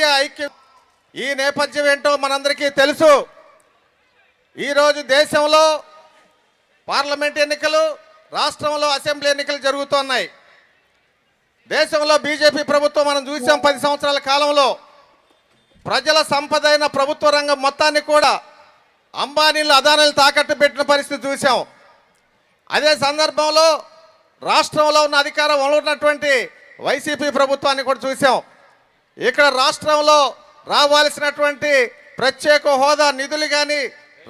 India ఐక్యం ఈ నేపథ్యం ఏంటో మనందరికీ తెలుసు. ఈరోజు దేశంలో పార్లమెంట్ ఎన్నికలు రాష్ట్రంలో అసెంబ్లీ ఎన్నికలు జరుగుతున్నాయి. దేశంలో బీజేపీ ప్రభుత్వం మనం చూసాం పది సంవత్సరాల కాలంలో. ప్రజల సంపద అయిన ప్రభుత్వ రంగం మొత్తాన్ని కూడా అంబానీలు అదానీలు తాకట్టు పెట్టిన పరిస్థితి చూసాం. అదే సందర్భంలో రాష్ట్రంలో ఉన్న అధికారం ఉన్నటువంటి వైసీపీ ప్రభుత్వాన్ని కూడా చూసాం. ఇక్కడ రాష్ట్రంలో రావాల్సినటువంటి ప్రత్యేక హోదా నిధులు కానీ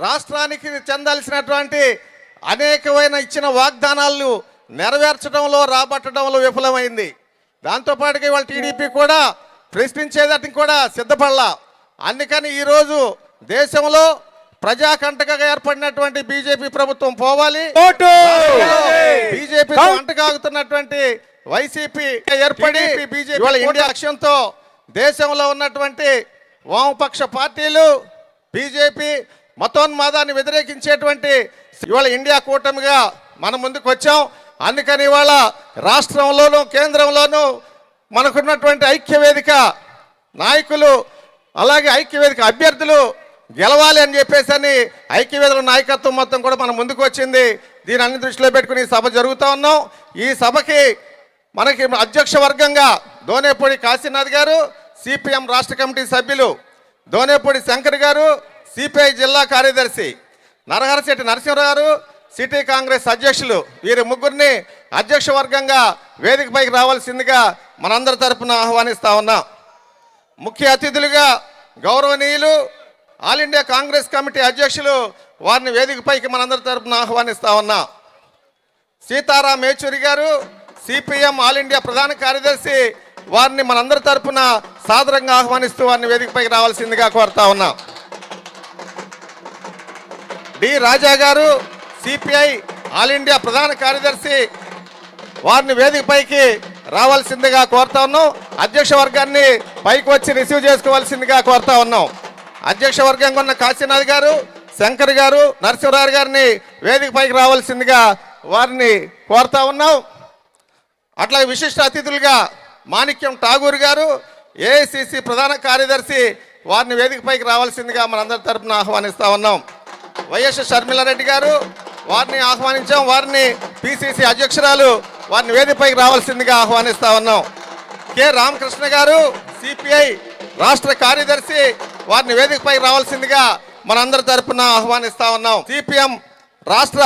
రాష్ట్రానికి చెందాల్సినటువంటి అనేకమైన ఇచ్చిన వాగ్దానాలు నెరవేర్చడంలో రాబట్టడంలో విఫలమైంది. దాంతోపాటుగా ఇవాళ టీడీపీ కూడా ప్రశ్నించేదానికి కూడా సిద్ధపడలా. అందుకని ఈరోజు దేశంలో ప్రజాకంటకగా ఏర్పడినటువంటి బీజేపీ ప్రభుత్వం పోవాలి. బీజేపీ అంటకాగుతున్నటువంటి వైసీపీ ఏర్పడి బీజేపీ వాళ్ళ ఇండియా లక్ష్యంతో దేశంలో ఉన్నటువంటి వామపక్ష పార్టీలు బీజేపీ మతోన్మాదాన్ని వ్యతిరేకించేటువంటి ఇవాళ ఇండియా కూటమిగా మన ముందుకు వచ్చాం. అందుకని ఇవాళ రాష్ట్రంలోనూ కేంద్రంలోనూ మనకున్నటువంటి ఐక్యవేదిక నాయకులు అలాగే ఐక్యవేదిక అభ్యర్థులు గెలవాలి అని చెప్పేసి అని ఐక్యవేదిక నాయకత్వం మొత్తం కూడా మన ముందుకు వచ్చింది. దీని అన్ని దృష్టిలో పెట్టుకుని సభ జరుగుతూ ఉన్నాం. ఈ సభకి మనకి అధ్యక్ష వర్గంగా దోనేపూడి కాశీనాథ్ గారు సిపిఎం రాష్ట్ర కమిటీ సభ్యులు దోనేపూడి శంకర్ గారు సిపిఐ జిల్లా కార్యదర్శి నరహరశెట్టి నరసింహరావు గారు సిటీ కాంగ్రెస్ అధ్యక్షులు వీరి ముగ్గురిని అధ్యక్ష వర్గంగా వేదికపైకి రావాల్సిందిగా మనందరి తరపున ఆహ్వానిస్తా ఉన్నాం. ముఖ్య అతిథులుగా గౌరవనీయులు ఆల్ ఇండియా కాంగ్రెస్ కమిటీ అధ్యక్షులు వారిని వేదికపైకి మనందరి తరపున ఆహ్వానిస్తా ఉన్నా. సీతారాం యేచూరి గారు సిపిఎం ఆల్ ఇండియా ప్రధాన కార్యదర్శి వారిని మనందరి తరపున సాదరంగా ఆహ్వానిస్తూ వారిని వేదికపైకి రావాల్సిందిగా కోరుతా ఉన్నా. డి రాజా గారు సిపిఐ ఆల్ ఇండియా ప్రధాన కార్యదర్శి వారిని వేదికపైకి రావాల్సిందిగా కోరుతా ఉన్నాం. అధ్యక్ష వర్గాన్ని పైకి వచ్చి రిసీవ్ చేసుకోవాల్సిందిగా కోరుతా ఉన్నాం. అధ్యక్ష వర్గంగా ఉన్న కాశీనాథ్ గారు శంకర్ గారు నరసింహరావు గారిని వేదిక పైకి రావాల్సిందిగా వారిని కోరుతా ఉన్నాం. అట్లాగే విశిష్ట అతిథులుగా మాణిక్యం ఠాగూర్ గారు ఏఐసిసి ప్రధాన కార్యదర్శి వారిని వేదికపైకి రావాల్సిందిగా మనందరి తరపున ఆహ్వానిస్తా ఉన్నాం. వైఎస్ షర్మిలారెడ్డి గారు వారిని ఆహ్వానించాం వారిని పిసిసి అధ్యక్షురాలు వారిని వేదికపైకి రావాల్సిందిగా ఆహ్వానిస్తా ఉన్నాం. కె రామకృష్ణ గారు సిపిఐ రాష్ట్ర కార్యదర్శి వారిని వేదికపైకి రావాల్సిందిగా మనందరి తరపున ఆహ్వానిస్తా ఉన్నాం. సిపిఎం రాష్ట్ర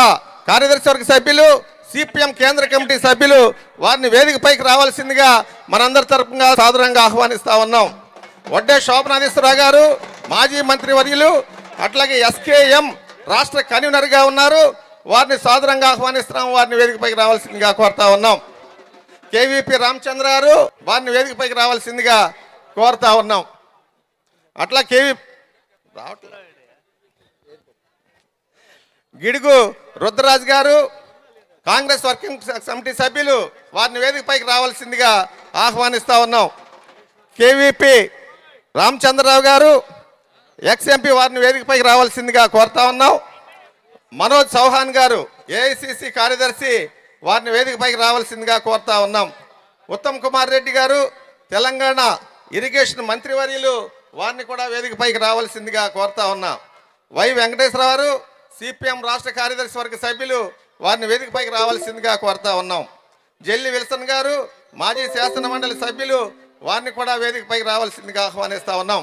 కార్యదర్శి వర్గ సభ్యులు సిపిఎం కేంద్ర కమిటీ సభ్యులు వారిని వేదికపైకి రావాల్సిందిగా మనందరి తరపుగా సాదరంగా ఆహ్వానిస్తా ఉన్నాం. వడ్డే శోభనాథేశ్వరరావు గారు మాజీ మంత్రి వర్యులు అట్లాగే ఎస్కేఎం రాష్ట్ర కన్వీనర్గా ఉన్నారు. వారిని సాదరంగా ఆహ్వానిస్తున్నాం వారిని వేదికపైకి రావాల్సిందిగా కోరుతా ఉన్నాం. కేవీపీ రామచంద్ర గారు వారిని వేదికపైకి రావాల్సిందిగా కోరుతా ఉన్నాం. అట్లా కేవీ రావట్లే. గిడుగు రుద్రరాజు గారు కాంగ్రెస్ వర్కింగ్ కమిటీ సభ్యులు వారిని వేదికపైకి రావాల్సిందిగా ఆహ్వానిస్తా ఉన్నాం. కేవీపీ రామచంద్రరావు గారు ఎక్స్ ఎంపీ వారిని వేదికపైకి రావాల్సిందిగా కోరుతా ఉన్నాం. మనోజ్ చౌహాన్ గారు ఏఐసిసి కార్యదర్శి వారిని వేదికపైకి రావాల్సిందిగా కోరుతా ఉన్నాం. ఉత్తమ్ కుమార్ రెడ్డి గారు తెలంగాణ ఇరిగేషన్ మంత్రివర్యులు వారిని కూడా వేదికపైకి రావాల్సిందిగా కోరుతా ఉన్నాం. వై వెంకటేశ్వర గారు సిపిఎం రాష్ట్ర కార్యదర్శి వర్గ సభ్యులు వారిని వేదికపైకి రావాల్సిందిగా కోరుతా ఉన్నాం. జెల్లి విల్సన్ గారు మాజీ శాసన మండలి సభ్యులు వారిని కూడా వేదికపైకి రావాల్సిందిగా ఆహ్వానిస్తా ఉన్నాం.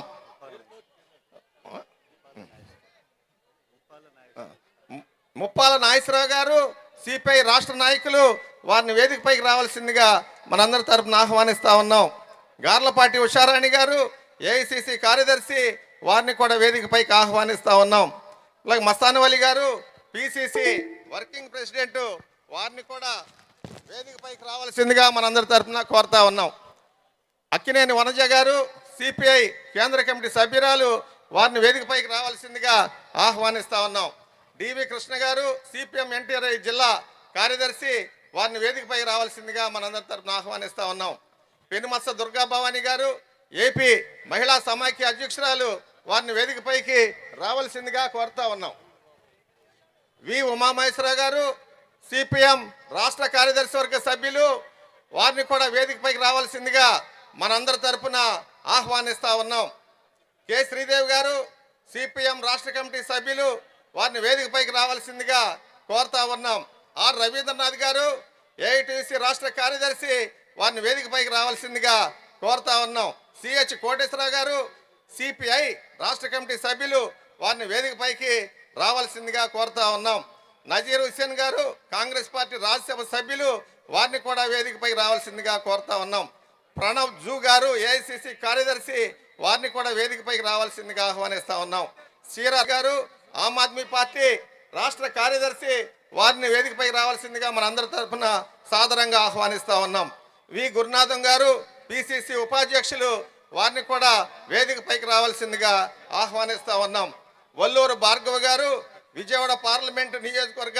ముప్పాల నాగేశ్వరరావు గారు సిపిఐ రాష్ట్ర నాయకులు వారిని వేదికపైకి రావాల్సిందిగా మనందరి తరఫున ఆహ్వానిస్తా ఉన్నాం. గార్లపాటి ఉషారాణి గారు ఏఐసిసి కార్యదర్శి వారిని కూడా వేదికపైకి ఆహ్వానిస్తా ఉన్నాం. అలాగే మస్తానవలి గారు పిసిసి వర్కింగ్ ప్రెసిడెంట్ వారిని కూడా వేదికపైకి రావాల్సిందిగా మనందరి తరపున కోరుతా ఉన్నాం. అక్కినేని వనజ గారు సిపిఐ కేంద్ర కమిటీ సభ్యురాలు వారిని వేదికపైకి రావాల్సిందిగా ఆహ్వానిస్తా ఉన్నాం. డివి కృష్ణ గారు సిపిఎం ఎన్టీఆర్ఐ జిల్లా కార్యదర్శి వారిని వేదికపైకి రావాల్సిందిగా మనందరి తరఫున ఆహ్వానిస్తా ఉన్నాం. పెనుమత్స దుర్గా భవాని గారు ఏపీ మహిళా సమాఖ్య అధ్యక్షురాలు వారిని వేదికపైకి రావాల్సిందిగా కోరుతా ఉన్నాం. వి ఉమామహేశ్వరరావు గారు సిపిఎం రాష్ట్ర కార్యదర్శి వర్గ సభ్యులు వారిని కూడా వేదికపైకి రావాల్సిందిగా మనందరి తరపున ఆహ్వానిస్తా ఉన్నాం. కె శ్రీదేవి గారు సిపిఎం రాష్ట్ర కమిటీ సభ్యులు వారిని వేదికపైకి రావాల్సిందిగా కోరుతా ఉన్నాం. ఆర్ రవీంద్రనాథ్ గారు ఏఐటిసి రాష్ట్ర కార్యదర్శి వారిని వేదికపైకి రావాల్సిందిగా కోరుతా ఉన్నాం. సిహెచ్ కోటేశ్వరరావు గారు సిపిఐ రాష్ట్ర కమిటీ సభ్యులు వారిని వేదికపైకి రావాల్సిందిగా కోరుతా ఉన్నాం. నజీర్ హుస్సేన్ గారు కాంగ్రెస్ పార్టీ రాజ్యసభ సభ్యులు వారిని కూడా వేదికపైకి రావాల్సిందిగా కోరుతా ఉన్నాం. ప్రణవ్ జూ గారు ఏఐసిసి కార్యదర్శి వారిని కూడా వేదికపైకి రావాల్సిందిగా ఆహ్వానిస్తా ఉన్నాం. సీరా గారు ఆమ్ ఆద్మీ పార్టీ రాష్ట్ర కార్యదర్శి వారిని వేదికపైకి రావాల్సిందిగా మనందరి తరఫున సాదరంగా ఆహ్వానిస్తా ఉన్నాం. వి. గురునాథం గారు పిసిసి ఉపాధ్యక్షులు వారిని కూడా వేదికపైకి రావాల్సిందిగా ఆహ్వానిస్తా ఉన్నాం. వల్లూరు భార్గవ గారు విజయవాడ పార్లమెంటు నియోజకవర్గ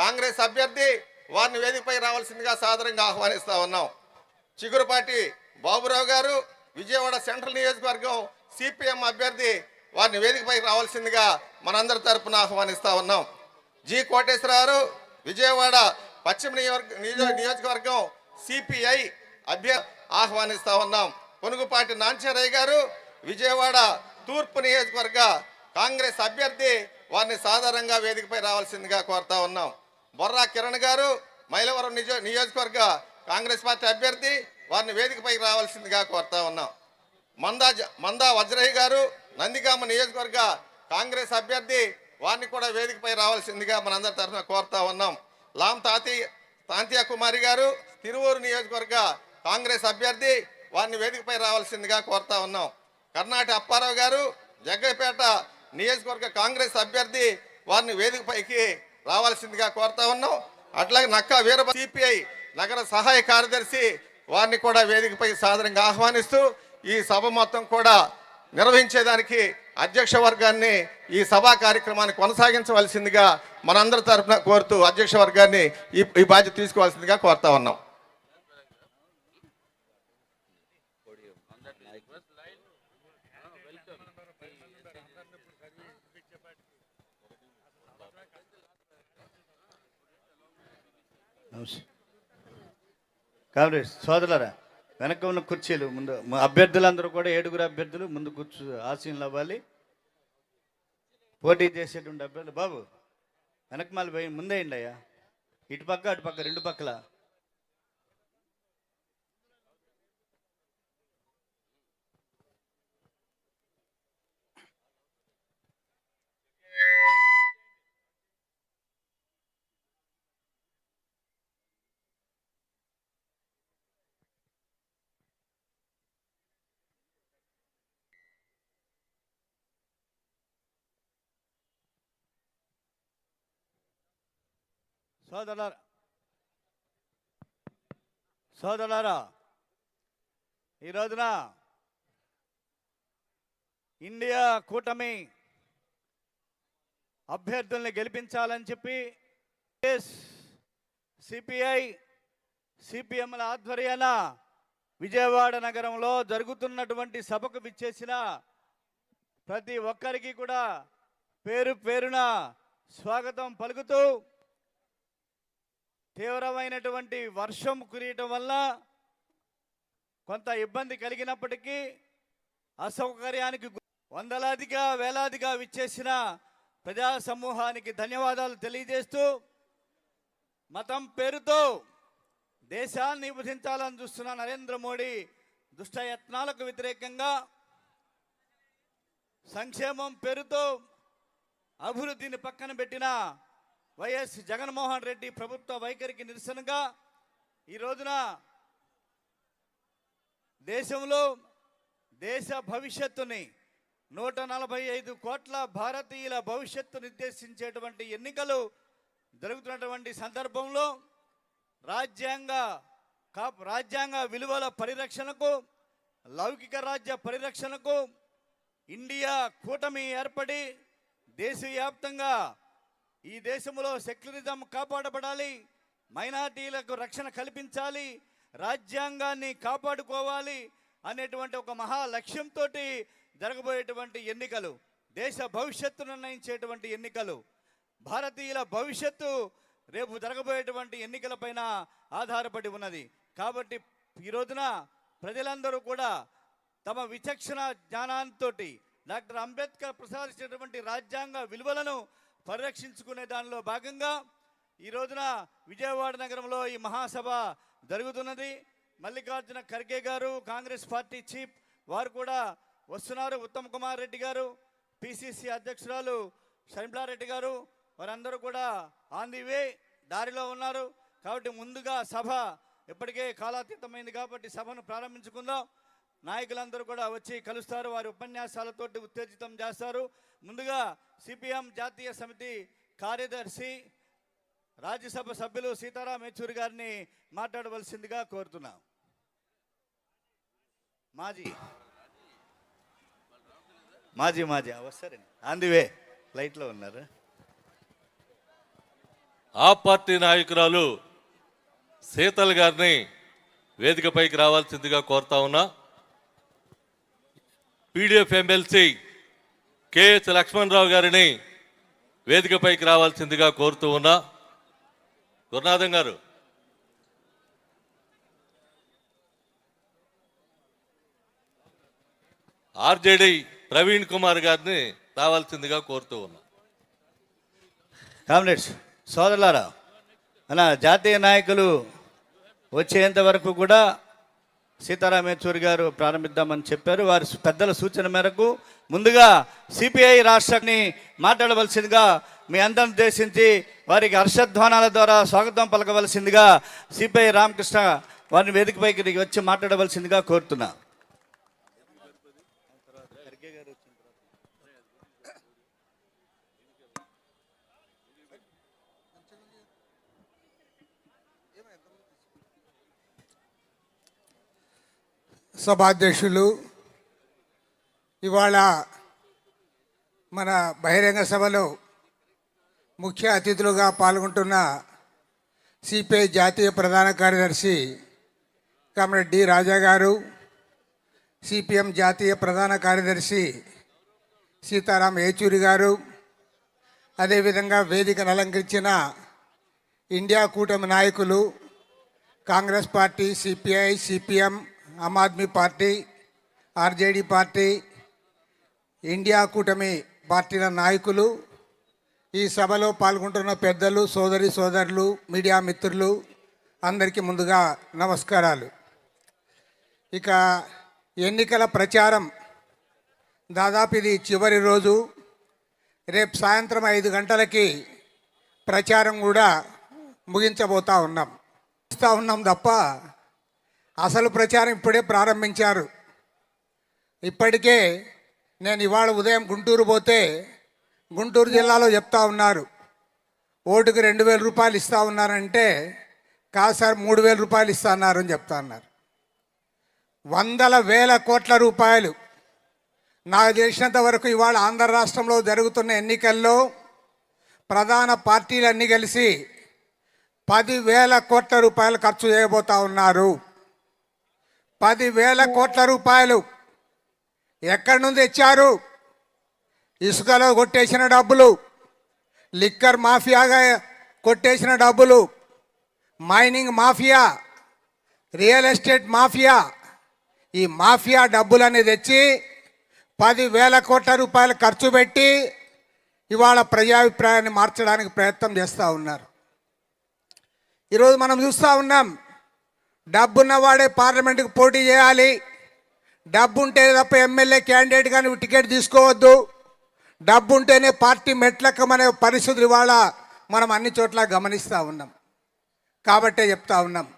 కాంగ్రెస్ అభ్యర్థి వారిని వేదికపై రావాల్సిందిగా సాదరంగా ఆహ్వానిస్తా ఉన్నాం. చిగురుపాటి బాబురావు గారు విజయవాడ సెంట్రల్ నియోజకవర్గం సిపిఎం అభ్యర్థి వారిని వేదికపై రావాల్సిందిగా మనందరి తరపున ఆహ్వానిస్తా ఉన్నాం. జి కోటేశ్వరరావు విజయవాడ పశ్చిమ నియోజక నియోజకవర్గం సిపిఐ అభ్య ఆహ్వానిస్తా ఉన్నాం. పొనుగుపాటి నాంచారయ్య గారు విజయవాడ తూర్పు నియోజకవర్గ కాంగ్రెస్ అభ్యర్థి వారిని సాధారణంగా వేదికపై రావాల్సిందిగా కోరుతా ఉన్నాం. బొర్రా కిరణ్ గారు మైలవరం నిజ నియోజకవర్గ కాంగ్రెస్ పార్టీ అభ్యర్థి వారిని వేదికపైకి రావాల్సిందిగా కోరుతా ఉన్నాం. మందా జ- మందా వజ్రయ్య గారు నందిగామ నియోజకవర్గ కాంగ్రెస్ అభ్యర్థి వారిని కూడా వేదికపై రావాల్సిందిగా మనందరి తరఫున కోరుతా ఉన్నాం. లాం తాతి తాంతియా కుమారి గారు తిరువూరు నియోజకవర్గ కాంగ్రెస్ అభ్యర్థి వారిని వేదికపై రావాల్సిందిగా కోరుతా ఉన్నాం. కర్ణాటక అప్పారావు గారు జగ్గపేట నియోజకవర్గ కాంగ్రెస్ అభ్యర్థి వారిని వేదికపైకి రావాల్సిందిగా కోరుతా ఉన్నాం. అట్లాగే నక్కా వీర సిపిఐ నగర సహాయ కార్యదర్శి వారిని కూడా వేదికపై సాధారణంగా ఆహ్వానిస్తూ ఈ సభ మొత్తం కూడా నిర్వహించేదానికి అధ్యక్ష వర్గాన్ని ఈ సభా కార్యక్రమాన్ని కొనసాగించవలసిందిగా మనందరి తరఫున కోరుతూ అధ్యక్ష వర్గాన్ని ఈ ఈ బాధ్యత తీసుకోవాల్సిందిగా కోరుతా ఉన్నాం. కాబట్టి సోదరులరా వెనక ఉన్న కుర్చీలు ముందు అభ్యర్థులందరూ కూడా ఏడుగురు అభ్యర్థులు ముందు కూర్చు ఆసీనులు అవ్వాలి. పోటీ చేసేటువంటి అభ్యర్థులు బాబు వెనక మళ్ళీ పోయి ముందేయండి అయ్యా. ఇటు పక్క అటు పక్క రెండు పక్కల. సోదరు సోదరారా ఈ రోజున ఇండియా కూటమి అభ్యర్థుల్ని గెలిపించాలని చెప్పి సిపిఐ సిపిఎంల ఆధ్వర్యాన విజయవాడ నగరంలో జరుగుతున్నటువంటి సభకు విచ్చేసిన ప్రతి ఒక్కరికి కూడా పేరు పేరున స్వాగతం పలుకుతూ తీవ్రమైనటువంటి వర్షం కురియటం వల్ల కొంత ఇబ్బంది కలిగినప్పటికీ అసౌకర్యానికి వందలాదిగా వేలాదిగా విచ్చేసిన ప్రజా సమూహానికి ధన్యవాదాలు తెలియజేస్తూ మతం పేరుతో దేశాన్ని విభజించాలని చూస్తున్న నరేంద్ర మోడీ దుష్టయత్నాలకు వ్యతిరేకంగా సంక్షేమం పేరుతో అభివృద్ధిని పక్కన పెట్టిన వైఎస్ జగన్మోహన్ రెడ్డి ప్రభుత్వ వైఖరికి నిరసనగా ఈ రోజున దేశంలో దేశ భవిష్యత్తుని నూట నలభై ఐదు కోట్ల భారతీయుల భవిష్యత్తు నిర్దేశించేటువంటి ఎన్నికలు జరుగుతున్నటువంటి సందర్భంలో రాజ్యాంగ కా రాజ్యాంగ విలువల పరిరక్షణకు లౌకిక రాజ్య పరిరక్షణకు ఇండియా కూటమి ఏర్పడి దేశవ్యాప్తంగా ఈ దేశంలో సెక్యులరిజం కాపాడబడాలి మైనార్టీలకు రక్షణ కల్పించాలి రాజ్యాంగాన్ని కాపాడుకోవాలి అనేటువంటి ఒక మహా లక్ష్యంతో జరగబోయేటువంటి ఎన్నికలు దేశ భవిష్యత్తు నిర్ణయించేటువంటి ఎన్నికలు భారతీయుల భవిష్యత్తు రేపు జరగబోయేటువంటి ఎన్నికలపైన ఆధారపడి ఉన్నది. కాబట్టి ఈ రోజున ప్రజలందరూ కూడా తమ విచక్షణ జ్ఞానంతో డాక్టర్ అంబేద్కర్ ప్రసాదించినటువంటి రాజ్యాంగ విలువలను పరిరక్షించుకునే దానిలో భాగంగా ఈ రోజున విజయవాడ నగరంలో ఈ మహాసభ జరుగుతున్నది. మల్లికార్జున ఖర్గే గారు కాంగ్రెస్ పార్టీ చీఫ్ వారు కూడా వస్తున్నారు. ఉత్తమ్ కుమార్ రెడ్డి గారు పిసిసి అధ్యక్షురాలు షర్మిలారెడ్డి గారు వారందరూ కూడా ఆన్ ది వే దారిలో ఉన్నారు. కాబట్టి ముందుగా సభ ఇప్పటికే కాలాతీతమైంది కాబట్టి సభను ప్రారంభించుకుందాం. నాయకులందరూ కూడా వచ్చి కలుస్తారు వారి ఉపన్యాసాలతోటి ఉత్తేజితం చేస్తారు. ముందుగా సిపిఎం జాతీయ సమితి కార్యదర్శి రాజ్యసభ సభ్యులు సీతారాం యేచూరి గారిని మాట్లాడవలసిందిగా కోరుతున్నాం. మాజీ. మాజీ మాజీ. వస్తారండి. ఆన్ లైట్లో ఫ్లైట్లో ఉన్నారు? ఆ పార్టీ నాయకురాలు సీతల్ గారిని వేదికపైకి రావాల్సిందిగా కోరుతా ఉన్నా. పీడిఎఫ్ ఎమ్మెల్సీ కెఎస్ లక్ష్మణరావు గారిని వేదికపైకి రావాల్సిందిగా కోరుతూ ఉన్నా. గురునాథం గారు. ఆర్జేడి ప్రవీణ్ కుమార్ గారిని రావాల్సిందిగా కోరుతూ ఉన్నా. కామ్రేడ్స్ సోదరులారా మన జాతీయ నాయకులు వచ్చేంత వరకు కూడా సీతారాం యెచూరి గారు ప్రారంభిద్దామని చెప్పారు. వారి పెద్దల సూచన మేరకు ముందుగా సిపిఐ రాష్ట్రాన్ని మాట్లాడవలసిందిగా మీ అందరిని ఉద్దేశించి వారికి హర్షధ్వానాల ద్వారా స్వాగతం పలకవలసిందిగా సిపిఐ రామకృష్ణ వారిని వేదికపైకి వచ్చి మాట్లాడవలసిందిగా కోరుతున్నా. సభాధ్యక్షులు ఇవాళ మన బహిరంగ సభలో ముఖ్య అతిథులుగా పాల్గొంటున్న సిపిఐ జాతీయ ప్రధాన కార్యదర్శి కామరెడ్డి రాజా గారు సిపిఎం జాతీయ ప్రధాన కార్యదర్శి సీతారాం ఏచూరి గారు అదేవిధంగా వేదికను అలంకరించిన ఇండియా కూటమి నాయకులు Congress party CPI CPM Aam Aadmi party RJD party India కూటమి పార్టీల నాయకులు ఈ సభలో పాల్గొంటున్న పెద్దలు సోదరి సోదరులు మీడియా మిత్రులు అందరికీ ముందుగా నమస్కారాలు. ఇక ఎన్నికల ప్రచారం దాదాపు ఇది చివరి రోజు. రేపు సాయంత్రం ఐదు గంటలకి ప్రచారం కూడా ముగించబోతా ఉన్నాం. ఇస్తూ ఉన్నాం తప్ప అసలు ప్రచారం ఇప్పుడే ప్రారంభించారు. ఇప్పటికే నేను ఇవాళ ఉదయం గుంటూరు పోతే గుంటూరు జిల్లాలో చెప్తా ఉన్నారు. ఓటుకు రెండు వేల రూపాయలు ఇస్తా ఉన్నారంటే కాదు సార్ మూడు వేల రూపాయలు ఇస్తా అన్నారని చెప్తా ఉన్నారు వందల వేల కోట్ల రూపాయలు. నాకు తెలిసినంత వరకు ఇవాళ ఆంధ్ర రాష్ట్రంలో జరుగుతున్న ఎన్నికల్లో ప్రధాన పార్టీలన్నీ కలిసి పదివేల కోట్ల రూపాయలు ఖర్చు చేయబోతా ఉన్నారు. పదివేల కోట్ల రూపాయలు. ఎక్కడి నుంచి తెచ్చారు? ఇసుకలో కొట్టేసిన డబ్బులు. లిక్కర్ మాఫియాగా కొట్టేసిన డబ్బులు. Mining mafia real estate mafia. ఈ మాఫియా డబ్బులని తెచ్చి పదివేల కోట్ల రూపాయలు ఖర్చు పెట్టి ఇవాళ ప్రజాభిప్రాయాన్ని మార్చడానికి ప్రయత్నం చేస్తూ ఉన్నారు. ఈరోజు మనం చూస్తూ ఉన్నాం డబ్బున్నవాడే పార్లమెంటుకు పోటీ చేయాలి. డబ్బుంటే తప్ప ఎమ్మెల్యే క్యాండిడేట్ కానీ టికెట్ తీసుకోవద్దు. డబ్బుంటేనే పార్టీ మెట్లెక్కమనే పరిస్థితులు ఇవాళ మనం అన్ని చోట్ల గమనిస్తూ ఉన్నాం. కాబట్టే చెప్తా ఉన్నాం.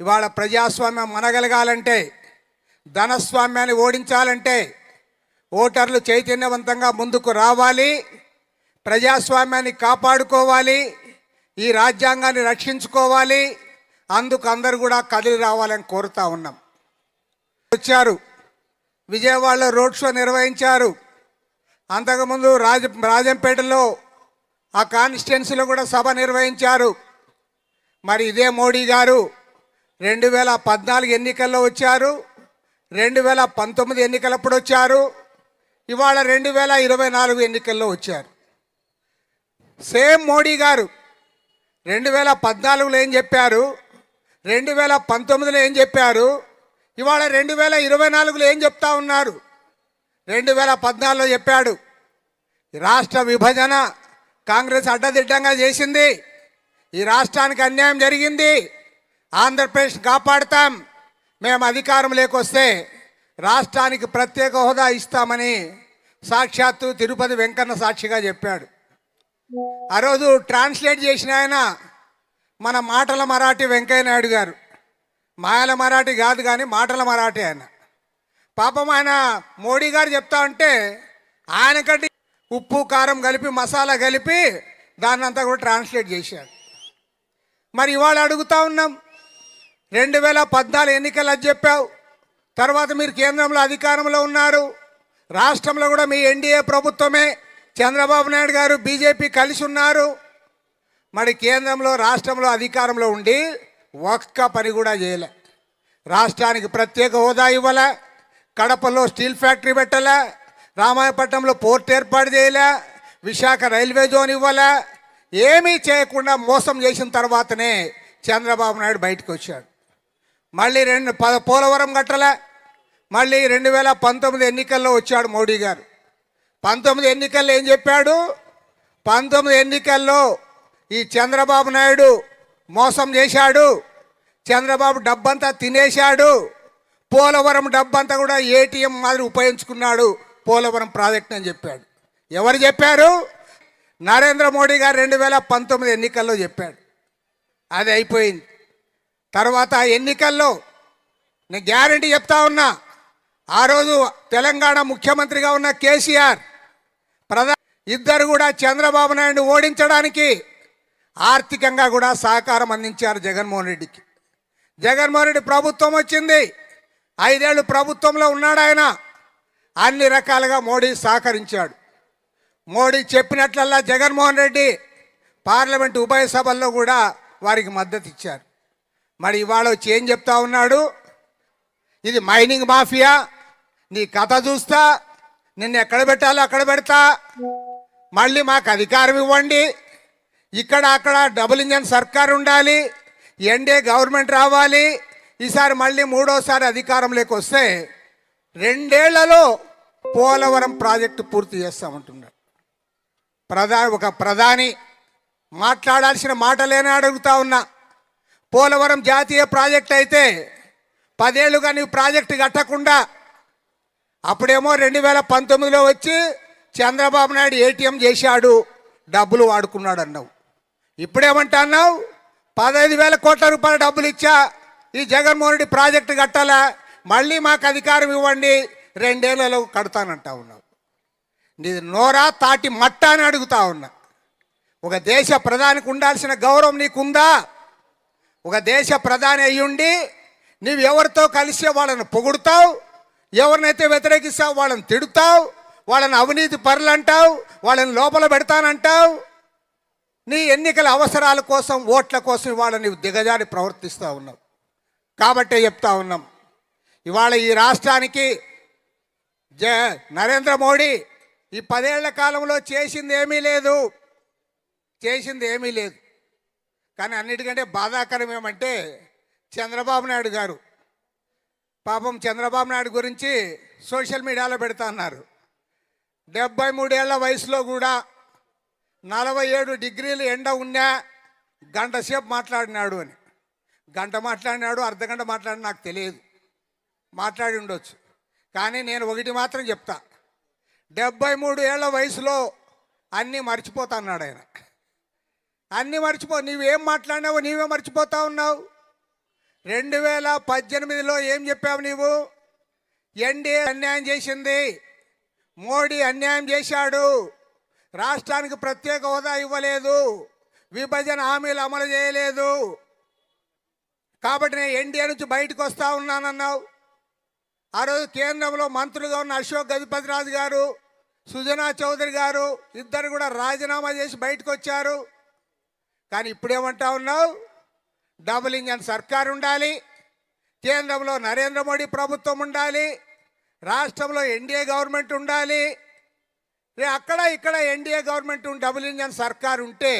ఇవాళ ప్రజాస్వామ్యం మనగలగాలంటే ధనస్వామ్యాన్ని ఓడించాలంటే ఓటర్లు చైతన్యవంతంగా ముందుకు రావాలి. ప్రజాస్వామ్యాన్ని కాపాడుకోవాలి. ఈ రాజ్యాంగాన్ని రక్షించుకోవాలి. అందుకు అందరు కూడా కదిలి రావాలని కోరుతా ఉన్నాం. వచ్చారు. విజయవాడలో రోడ్ షో నిర్వహించారు. అంతకుముందు రాజ రాజంపేటలో ఆ కాన్స్టిట్యున్సీలో కూడా సభ నిర్వహించారు. మరి ఇదే మోడీ గారు రెండు వేల పద్నాలుగు ఎన్నికల్లో వచ్చారు. రెండు వేల పంతొమ్మిది ఎన్నికలప్పుడు వచ్చారు. ఇవాళ రెండు వేల ఇరవై నాలుగు ఎన్నికల్లో వచ్చారు. సేమ్ మోడీ గారు. రెండు వేల పద్నాలుగులో ఏం చెప్పారు? రెండు వేల పంతొమ్మిదిలో ఏం చెప్పారు? ఇవాళ రెండు వేల ఇరవై నాలుగులో ఏం చెప్తా ఉన్నారు? రెండు వేల పద్నాలుగులో చెప్పాడు రాష్ట్ర విభజన కాంగ్రెస్ అడ్డదిడ్డంగా చేసింది. ఈ రాష్ట్రానికి అన్యాయం జరిగింది. ఆంధ్రప్రదేశ్ కాపాడతాం. మేము అధికారం లేకొస్తే రాష్ట్రానికి ప్రత్యేక హోదా ఇస్తామని సాక్షాత్తు తిరుపతి వెంకన్న సాక్షిగా చెప్పాడు. ఆ రోజు ట్రాన్స్లేట్ చేసిన ఆయన మన మాటల మరాఠీ వెంకయ్య నాయుడు గారు. మాయల మరాఠీ కాదు కానీ మాటల మరాఠీ ఆయన. పాపం ఆయన మోడీ గారు చెప్తా ఉంటే ఆయనకంటే ఉప్పు కారం కలిపి మసాలా కలిపి దాన్ని అంతా కూడా ట్రాన్స్లేట్ చేశాడు మరి ఇవాళ అడుగుతా ఉన్నాం రెండు వేల పద్నాలుగు ఎన్నికలు అది చెప్పావు. తర్వాత మీరు కేంద్రంలో అధికారంలో ఉన్నారు. రాష్ట్రంలో కూడా మీ ఎన్డీఏ ప్రభుత్వమే. చంద్రబాబు నాయుడు గారు బీజేపీ కలిసి ఉన్నారు. మరి కేంద్రంలో రాష్ట్రంలో అధికారంలో ఉండి ఒక్క పని కూడా చేయలే. రాష్ట్రానికి ప్రత్యేక హోదా ఇవ్వలే. కడపలో స్టీల్ ఫ్యాక్టరీ పెట్టలే. రామాయపట్నంలో పోర్ట్ ఏర్పాటు చేయలే. విశాఖ రైల్వే జోన్ ఇవ్వలే. ఏమీ చేయకుండా మోసం చేసిన తర్వాతనే చంద్రబాబు నాయుడు బయటకు వచ్చాడు. మళ్ళీ రెండు ప పోలవరం కట్టలే. మళ్ళీ రెండు వేల పంతొమ్మిది ఎన్నికల్లో వచ్చాడు మోడీ గారు. పంతొమ్మిది ఎన్నికల్లో ఏం చెప్పాడు? పంతొమ్మిది ఎన్నికల్లో ఈ చంద్రబాబు నాయుడు మోసం చేశాడు. చంద్రబాబు డబ్బంతా తినేశాడు. పోలవరం డబ్బంతా కూడా ఏటీఎం మాదిరి ఉపయోగించుకున్నాడు పోలవరం ప్రాజెక్ట్ అని చెప్పాడు. ఎవరు చెప్పారు? నరేంద్ర మోడీ గారు రెండు వేల పంతొమ్మిది ఎన్నికల్లో చెప్పాడు. అది అయిపోయింది. తర్వాత ఎన్నికల్లో నేను గ్యారంటీ చెప్తా ఉన్నా ఆ రోజు తెలంగాణ ముఖ్యమంత్రిగా ఉన్న కేసీఆర్ ప్రధా ఇద్దరు కూడా చంద్రబాబు నాయుడు ఓడించడానికి ఆర్థికంగా కూడా సహకారం అందించారు జగన్మోహన్ రెడ్డికి. జగన్మోహన్ రెడ్డి ప్రభుత్వం వచ్చింది. ఐదేళ్ళు ప్రభుత్వంలో ఉన్నాడు ఆయన. అన్ని రకాలుగా మోడీ సహకరించాడు. మోడీ చెప్పినట్లల్లా జగన్మోహన్ రెడ్డి పార్లమెంట్ ఉభయ సభల్లో కూడా వారికి మద్దతు ఇచ్చారు. మరి ఇవాళ వచ్చి ఏం చెప్తా ఉన్నాడు? ఇది మైనింగ్ మాఫియా. నీ కథ చూస్తా. నిన్ను ఎక్కడ పెట్టాలో అక్కడ పెడతా. మళ్ళీ మాకు అధికారం ఇవ్వండి. ఇక్కడ అక్కడ డబుల్ ఇంజన్ సర్కార్ ఉండాలి ఎన్డీఏ గవర్నమెంట్ రావాలి. ఈసారి మళ్ళీ మూడోసారి అధికారంలోకి వస్తే రెండేళ్ళలో పోలవరం ప్రాజెక్టు పూర్తి చేస్తామంటున్నాడు ప్రధా ఒక ప్రధాని మాట్లాడాల్సిన మాటలేనే అడుగుతా ఉన్నా పోలవరం జాతీయ ప్రాజెక్ట్ అయితే పదేళ్ళుగా నీవు ప్రాజెక్టు కట్టకుండా అప్పుడేమో రెండు వేల పంతొమ్మిదిలో వచ్చి చంద్రబాబు నాయుడు ఏటీఎం చేశాడు డబ్బులు వాడుకున్నాడు అన్నావు ఇప్పుడేమంటున్నావు? పదహైదు వేల కోట్ల రూపాయల డబ్బులు ఇచ్చా ఈ జగన్మోహన్ రెడ్డి ప్రాజెక్టు కట్టాలా? మళ్ళీ మాకు అధికారం ఇవ్వండి రెండేళ్ళలో కడతానంటా ఉన్నావు. నీది నోరా తాటి మట్ట అని అడుగుతా ఉన్నా. ఒక దేశ ప్రధానికి ఉండాల్సిన గౌరవం నీకుందా? ఒక దేశ ప్రధాని అయ్యుండి నీవు ఎవరితో కలిసి వాళ్ళని పొగుడుతావు? ఎవరినైతే వ్యతిరేకిస్తావు వాళ్ళని తిడుతావు? వాళ్ళని అవినీతి పరులు అంటావు వాళ్ళని లోపల పెడతానంటావు? నీ ఎన్నికల అవసరాల కోసం ఓట్ల కోసం ఇవాళ నీవు దిగజారి ప్రవర్తిస్తూ ఉన్నావు. కాబట్టే చెప్తా ఉన్నాం. ఇవాళ ఈ రాష్ట్రానికి జ నరేంద్ర మోడీ ఈ పదేళ్ళ కాలంలో చేసింది ఏమీ లేదు. చేసింది ఏమీ లేదు. కానీ అన్నిటికంటే బాధాకరం ఏమంటే చంద్రబాబు నాయుడు గారు. పాపం చంద్రబాబు నాయుడు గురించి సోషల్ మీడియాలో పెడతా అన్నారు. డెబ్బై మూడేళ్ళ వయసులో కూడా నలభై ఏడు డిగ్రీలు ఎండ ఉన్నా గంట సేపు మాట్లాడినాడు అని. గంట మాట్లాడినాడు అర్ధగంట మాట్లాడి నాకు తెలియదు. మాట్లాడి ఉండొచ్చు. కానీ నేను ఒకటి మాత్రం చెప్తా. డెబ్బై మూడు ఏళ్ళ వయసులో అన్నీ మర్చిపోతా అన్నాడు ఆయన. అన్నీ మర్చిపో నీవేం మాట్లాడినావు నీవే మర్చిపోతా ఉన్నావు. రెండు వేల పద్దెనిమిదిలో ఏం చెప్పావు నీవు? ఎన్డీఏ అన్యాయం చేసింది. మోడీ అన్యాయం చేశాడు. రాష్ట్రానికి ప్రత్యేక హోదా ఇవ్వలేదు. విభజన హామీలు అమలు చేయలేదు. కాబట్టి నేను ఎన్డీఏ నుంచి బయటకు వస్తా ఉన్నానన్నావు. ఆ రోజు కేంద్రంలో మంత్రులుగా ఉన్న అశోక్ గజపతిరాజు గారు సుజనా చౌదరి గారు ఇద్దరు కూడా రాజీనామా చేసి బయటకు వచ్చారు. కానీ ఇప్పుడేమంటా ఉన్నావు? డబుల్ ఇంజన్ సర్కార్ ఉండాలి. కేంద్రంలో నరేంద్ర మోడీ ప్రభుత్వం ఉండాలి. రాష్ట్రంలో ఎన్డీఏ గవర్నమెంట్ ఉండాలి. రే అక్కడ ఇక్కడ ఎన్డీఏ గవర్నమెంట్ డబుల్ ఇంజన్ సర్కార్ ఉంటే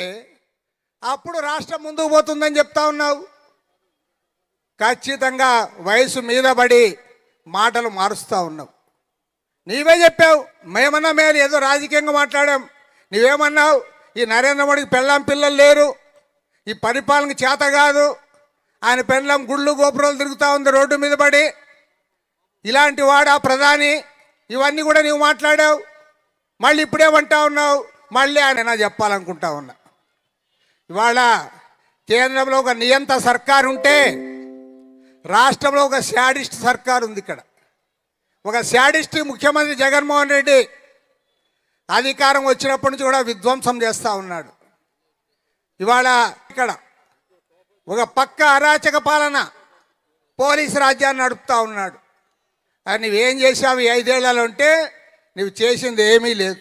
అప్పుడు రాష్ట్రం ముందుకు పోతుందని చెప్తా ఉన్నావు. ఖచ్చితంగా వయసు మీద పడి మాటలు మారుస్తూ ఉన్నావు. నీవే చెప్పావు మేమన్నా మేము ఏదో రాజకీయంగా మాట్లాడాం. నీవేమన్నావు ఈ నరేంద్ర మోడీకి పెళ్ళాం పిల్లలు లేరు ఈ పరిపాలన చేత కాదు ఆయన పెళ్ళం గుళ్ళు గోపురాలు తిరుగుతూ ఉంది రోడ్డు మీద పడి. ఇలాంటి వాడా ప్రధాని ఇవన్నీ కూడా నీవు మాట్లాడావు. మళ్ళీ ఇప్పుడేమంటా ఉన్నావు? మళ్ళీ ఆయన చెప్పాలనుకుంటా ఉన్నా. ఇవాళ కేంద్రంలో ఒక నియంత సర్కారు ఉంటే రాష్ట్రంలో ఒక శాడిస్ట్ సర్కారు ఉంది ఇక్కడ. ఒక శాడిస్ట్ ముఖ్యమంత్రి జగన్మోహన్ రెడ్డి అధికారం వచ్చినప్పటి నుంచి కూడా విధ్వంసం చేస్తూ ఉన్నాడు. ఇవాళ ఇక్కడ ఒక పక్క అరాచక పాలన పోలీసు రాజ్యాన్ని నడుపుతూ ఉన్నాడు. నువ్వేం చేసావు ఈ ఐదేళ్ళలో ఉంటే నువ్వు చేసింది ఏమీ లేదు.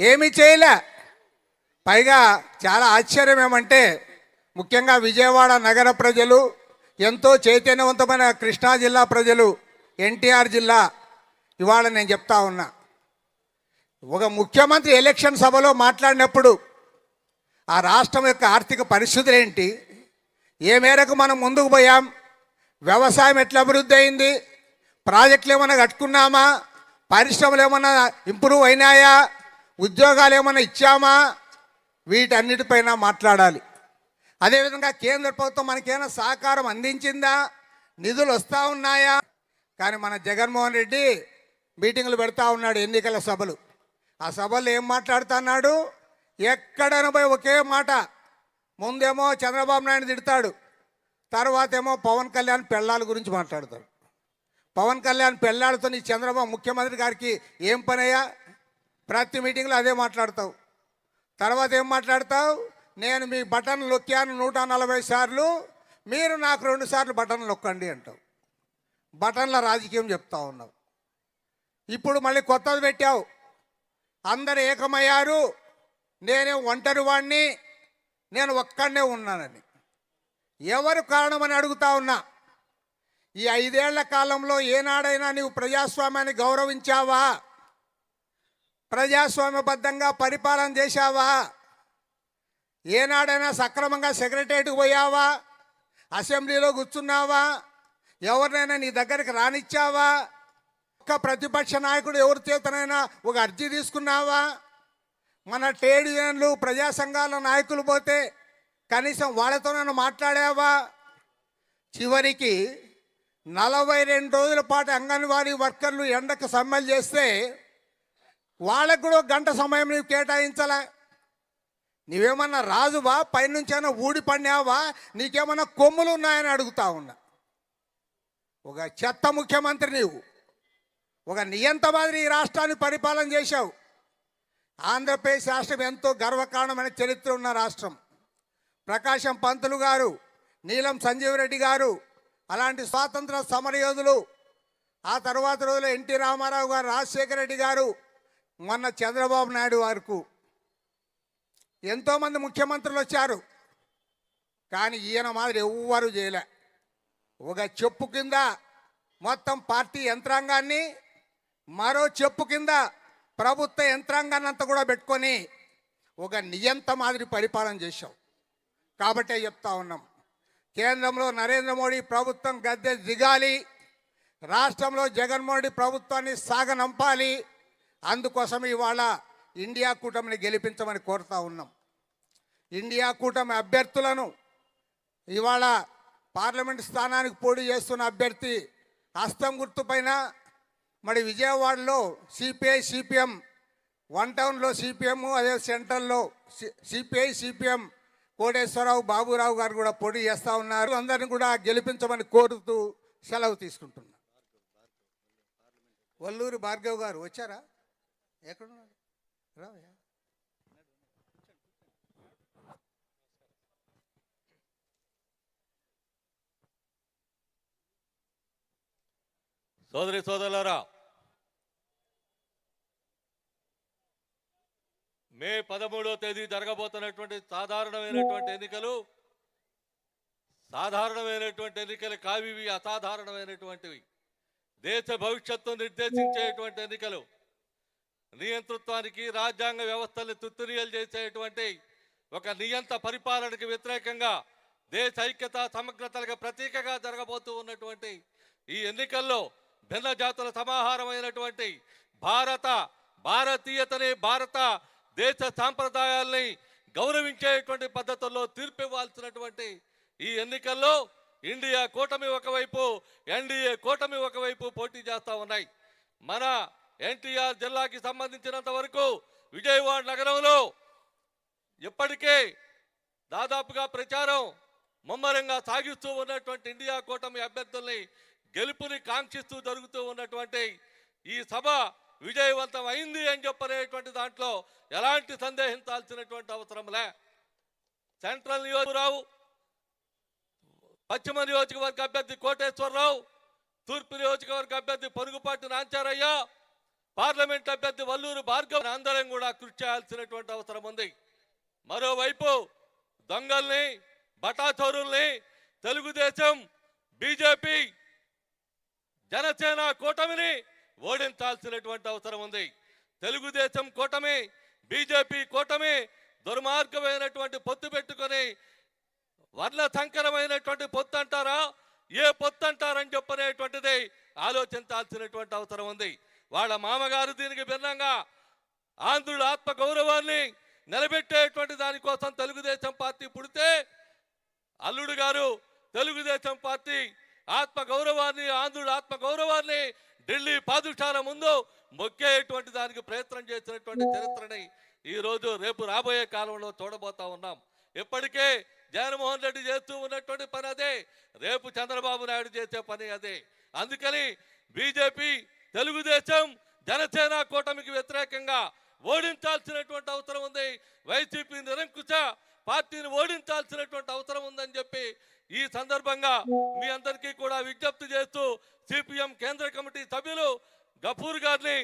ఏమీ చేయలే. పైగా చాలా ఆశ్చర్యం ఏమంటే ముఖ్యంగా విజయవాడ నగర ప్రజలు ఎంతో చైతన్యవంతమైన కృష్ణా జిల్లా ప్రజలు ఎన్టీఆర్ జిల్లా ఇవాళ నేను చెప్తా ఉన్నా. ఒక ముఖ్యమంత్రి ఎలక్షన్ సభలో మాట్లాడినప్పుడు ఆ రాష్ట్రం యొక్క ఆర్థిక పరిస్థితులు ఏంటి? ఏ మేరకు మనం ముందుకు పోయాం? వ్యవసాయం ఎట్లా అభివృద్ధి అయింది? ప్రాజెక్టులు ఏమైనా కట్టుకున్నామా? పరిశ్రమలు ఏమన్నా ఇంప్రూవ్ అయినాయా? ఉద్యోగాలు ఏమైనా ఇచ్చామా? వీటన్నిటిపైన మాట్లాడాలి. అదేవిధంగా కేంద్ర ప్రభుత్వం మనకేమైనా సహకారం అందించిందా? నిధులు వస్తూ ఉన్నాయా? కానీ మన జగన్మోహన్ రెడ్డి మీటింగులు పెడతా ఉన్నాడు ఎన్నికల సభలు. ఆ సభల్లో ఏం మాట్లాడుతున్నాడు? ఎక్కడైనా పోయి ఒకే మాట. ముందేమో చంద్రబాబు నాయుడు తిడతాడు. తర్వాత ఏమో పవన్ కళ్యాణ్ పెళ్ళాల గురించి మాట్లాడతాడు. పవన్ కళ్యాణ్ పెళ్ళాడుతో చంద్రబాబు ముఖ్యమంత్రి గారికి ఏం పనయ్యా? ప్రతి మీటింగ్లో అదే మాట్లాడతావు. తర్వాత ఏం మాట్లాడతావు? నేను మీ బటన్ నొక్కాను నూట నలభై సార్లు మీరు నాకు రెండు సార్లు బటన్ నొక్కండి అంటావు. బటన్ల రాజకీయం చెప్తా ఉన్నావు. ఇప్పుడు మళ్ళీ కొత్తది పెట్టావు. అందరు ఏకమయ్యారు. నేనే ఒంటరి వాణ్ణి నేను ఒక్కడనే ఉన్నానని. ఎవరు కారణమని అడుగుతా ఉన్నా? ఈ ఐదేళ్ళ కాలంలో ఏనాడైనా నీవు ప్రజాస్వామ్యాన్ని గౌరవించావా? ప్రజాస్వామ్యబద్ధంగా పరిపాలన చేశావా? ఏనాడైనా సక్రమంగా సెక్రటరియట్కి పోయావా? అసెంబ్లీలో కూర్చున్నావా? ఎవరినైనా నీ దగ్గరికి రానిచ్చావా? ఒక్క ప్రతిపక్ష నాయకుడు ఎవరి చేతనైనా ఒక అర్జీ తీసుకున్నావా? మన ట్రేడ్ యూనియన్లు ప్రజా సంఘాల నాయకులు పోతే కనీసం వాళ్ళతోనైనా మాట్లాడావా? చివరికి నలభై రెండు రోజుల పాటు అంగన్వాడీ వర్కర్లు ఎండకు సమ్మెలు చేస్తే వాళ్ళకు కూడా గంట సమయం నువ్వు కేటాయించలే? నీవేమన్నా రాజువా? పైనుంచైనా ఊడి పడినావా నీకేమన్నా కొమ్ములు ఉన్నాయని అడుగుతా ఉన్నా. ఒక చెత్త ముఖ్యమంత్రి నీవు. ఒక నియంత మాదిరి ఈ రాష్ట్రాన్ని పరిపాలన చేశావు. ఆంధ్రప్రదేశ్ రాష్ట్రం ఎంతో గర్వకారణమైన చరిత్ర ఉన్న రాష్ట్రం. ప్రకాశం పంతులు గారు నీలం సంజీవ్ రెడ్డి గారు అలాంటి స్వాతంత్ర సమరయోధులు. ఆ తర్వాత రోజుల్లో ఎన్టీ రామారావు గారు రాజశేఖర రెడ్డి గారు మొన్న చంద్రబాబు నాయుడు వరకు. ఎంతోమంది ముఖ్యమంత్రులు వచ్చారు. కానీ ఈయన మాదిరి ఎవ్వరు చేయలే. ఒక చెప్పు కింద మొత్తం పార్టీ యంత్రాంగాన్ని మరో చెప్పు కింద ప్రభుత్వ యంత్రాంగాన్ని అంతా కూడా పెట్టుకొని ఒక నియంత మాదిరి పరిపాలన చేశాం. కాబట్టే చెప్తా ఉన్నాం. కేంద్రంలో నరేంద్ర మోడీ ప్రభుత్వం గద్దె దిగాలి రాష్ట్రంలో జగన్మోహన్ రెడ్డి ప్రభుత్వాన్ని సాగనంపాలి అందుకోసం ఇవాళ ఇండియా కూటమిని గెలిపించమని కోరుతా ఉన్నాం. ఇండియా కూటమి అభ్యర్థులను ఇవాళ పార్లమెంట్ స్థానానికి పోటీ చేస్తున్న అభ్యర్థి హస్తం గుర్తుపైన మరి విజయవాడలో సిపిఐ సిపిఎం వన్ టౌన్లో సిపిఎం అదే సెంట్రల్లో సిపిఐ సిపిఎం కోటేశ్వరరావు బాబురావు గారు కూడా పోటీ చేస్తూ ఉన్నారు. అందరిని కూడా గెలిపించమని కోరుతూ సెలవు తీసుకుంటున్నా. వల్లూరి భార్గవ్ గారు వచ్చారా? ఎక్కడున్నారు? రావయ్యా? సోదరి సోదరులారా మే పదమూడో తేదీ జరగబోతున్నటువంటి సాధారణమైనటువంటి ఎన్నికలు సాధారణమైనటువంటి ఎన్నికలు కావివి అసాధారణమైనటువంటివి. దేశ భవిష్యత్తు నిర్దేశించేటువంటి ఎన్నికలు నియంతృత్వానికి రాజ్యాంగ వ్యవస్థల్ని తుత్తునియలు చేసేటువంటి ఒక నియంత పరిపాలనకి వ్యతిరేకంగా దేశ ఐక్యత సమగ్రతలకు ప్రతీకగా జరగబోతూ ఉన్నటువంటి ఈ ఎన్నికల్లో భిన్న జాతుల సమాహారమైనటువంటి భారత భారతీయతని భారత దేశ సాంప్రదాయాల్ని గౌరవించేటువంటి పద్ధతుల్లో తీర్పు ఇవ్వాల్సినటువంటి ఈ ఎన్నికల్లో ఇండియా కూటమి ఒకవైపు ఎన్డీఏ కూటమి ఒకవైపు పోటీ చేస్తూ ఉన్నాయి. మన ఎన్టీఆర్ జిల్లాకి సంబంధించినంత వరకు విజయవాడ నగరంలో ఇప్పటికే దాదాపుగా ప్రచారం ముమ్మరంగా సాగిస్తూ ఉన్నటువంటి ఇండియా కూటమి అభ్యర్థుల్ని గెలుపుని కాంక్షిస్తూ జరుగుతూ ఉన్నటువంటి ఈ సభ విజయవంతం అయింది అని చెప్పనేటువంటి దాంట్లో ఎలాంటి సందేహించాల్సినటువంటి అవసరంలే సెంట్రల్ నియోజకరావు పశ్చిమ నియోజకవర్గ అభ్యర్థి కోటేశ్వరరావు తూర్పు నియోజకవర్గ అభ్యర్థి పొరుగుపాటి నాంచారయ్య పార్లమెంట్ అభ్యర్థి వల్లూరు భార్గవ్ అందరం కూడా కృషి చేయాల్సినటువంటి అవసరం ఉంది. మరోవైపు దొంగల్ని బటాచోరుల్ని తెలుగుదేశం బీజేపీ జనసేన కూటమిని ఓడించాల్సినటువంటి అవసరం ఉంది. తెలుగుదేశం కూటమి బీజేపీ కూటమి దుర్మార్గమైనటువంటి పొత్తు పెట్టుకొని వర్ణ సంకరమైనటువంటి పొత్తు అంటారా? ఏ పొత్తు అంటారని చెప్పనేటువంటిది ఆలోచించాల్సినటువంటి అవసరం ఉంది. వాళ్ళ మామగారు దీనికి భిన్నంగా ఆంధ్రుల ఆత్మ గౌరవాన్ని నిలబెట్టేటువంటి దానికోసం తెలుగుదేశం పార్టీ పుడితే అల్లుడు గారు తెలుగుదేశం పార్టీ ఆత్మ గౌరవాన్ని ఆంధ్రుల ఆత్మ గౌరవాన్ని ఢిల్లీ పాదుషాల ముందు మొక్కేటువంటి దానికి ప్రయత్నం చేసినటువంటి చరిత్రని ఈ రోజు రేపు రాబోయే కాలంలో చూడబోతా ఉన్నాం. ఇప్పటికే జగన్మోహన్ రెడ్డి చేస్తూ ఉన్నటువంటి పని అదే రేపు చంద్రబాబు నాయుడు చేసే పని అదే. అందుకని బీజేపీ తెలుగుదేశం జనసేన కూటమికి వ్యతిరేకంగా ఓడించాల్సినటువంటి అవసరం ఉంది. వైసీపీ నిరంకుశ పార్టీని ఓడించాల్సినటువంటి అవసరం ఉందని చెప్పి ఈ సందర్భంగా మీ అందరికీ కూడా విజ్ఞప్తి చేస్తూ సిపిఎం కేంద్ర కమిటీ సభ్యులు గఫూర్ గారిని